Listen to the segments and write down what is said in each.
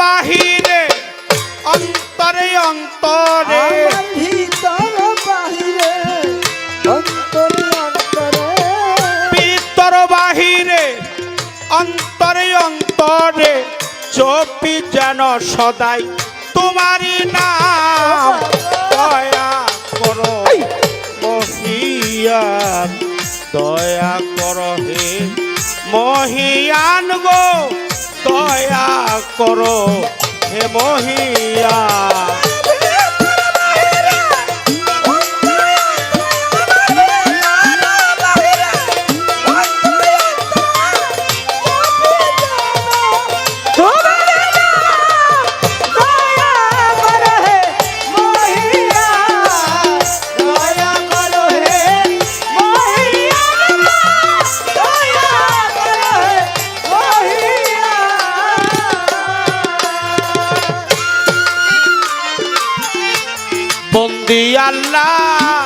বাহিরে অন্তরে অন্তরে। আমার ভিতর বাহিরে অন্তরে অন্তরে। ভিতর বাহিরে অন্তরে অন্তরে। চপি যেন সদাই তোমারই নাম। দয়া করো মহিয়ান দয়া করো হে মহিয়ান গো। দয়া করো হে মহিয়ান আল্লাহ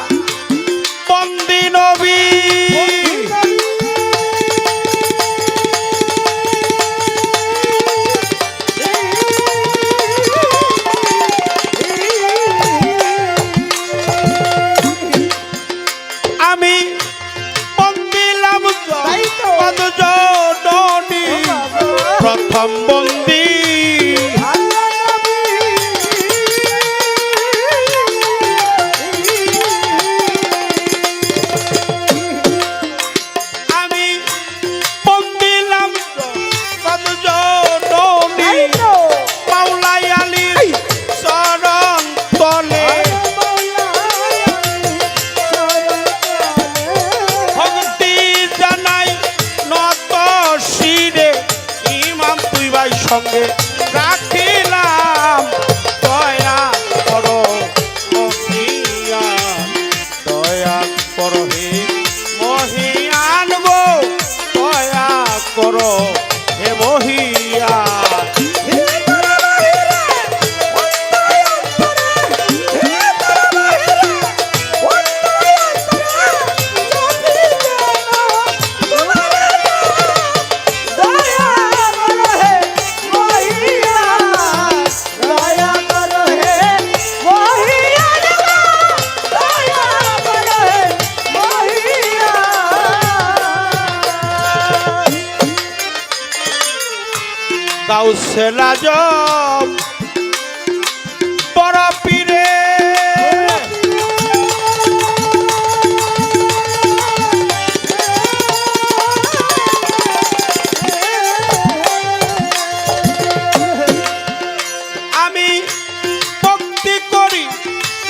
গাউসেলা জব। বড় পীরে। আমি ভক্তি করি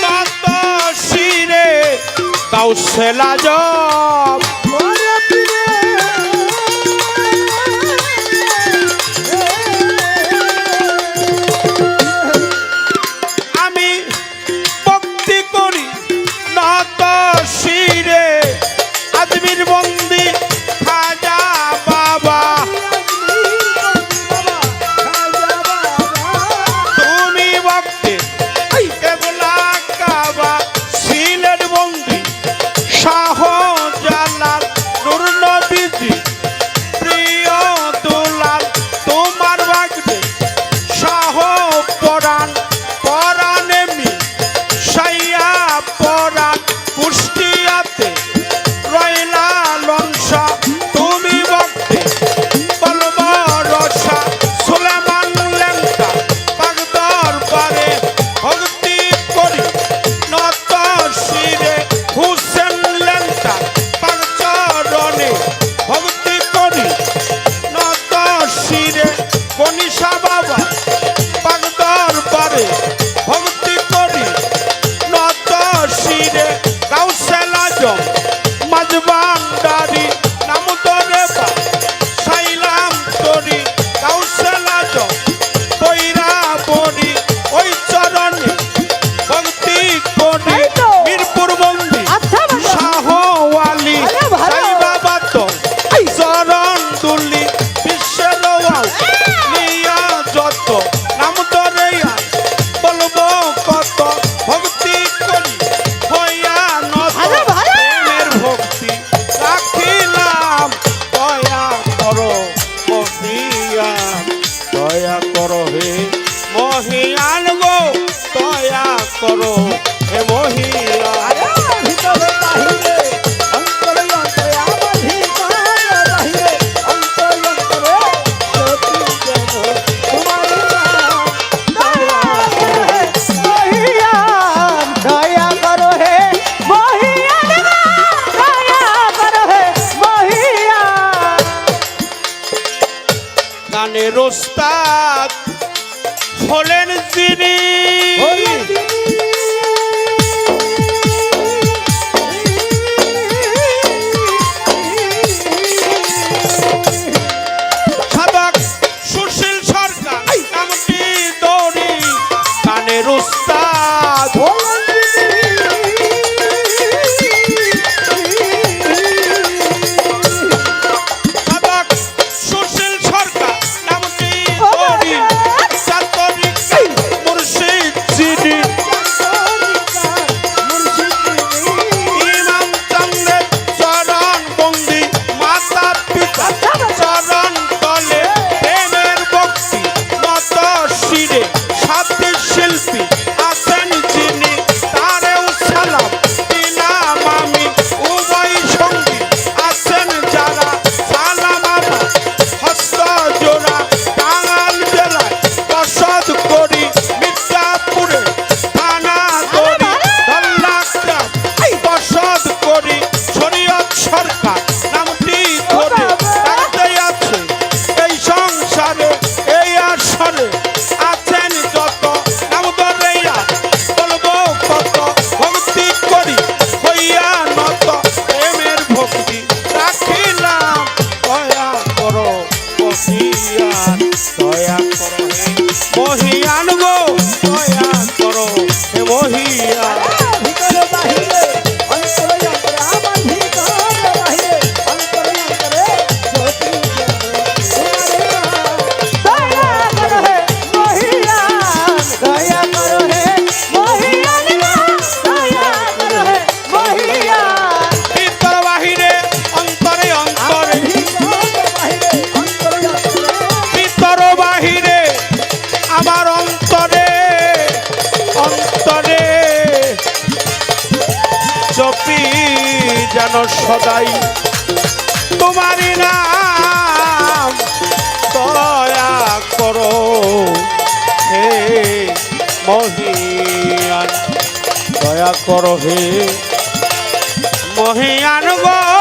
নত শিরে। গাউসেলা জব। করো। Jerusalén. morria প্রাণে চপি যেন সদাই। তোমারই নাম দয়া করো। হে মহিয়ান, দয়া করো হে মহিয়ান গো।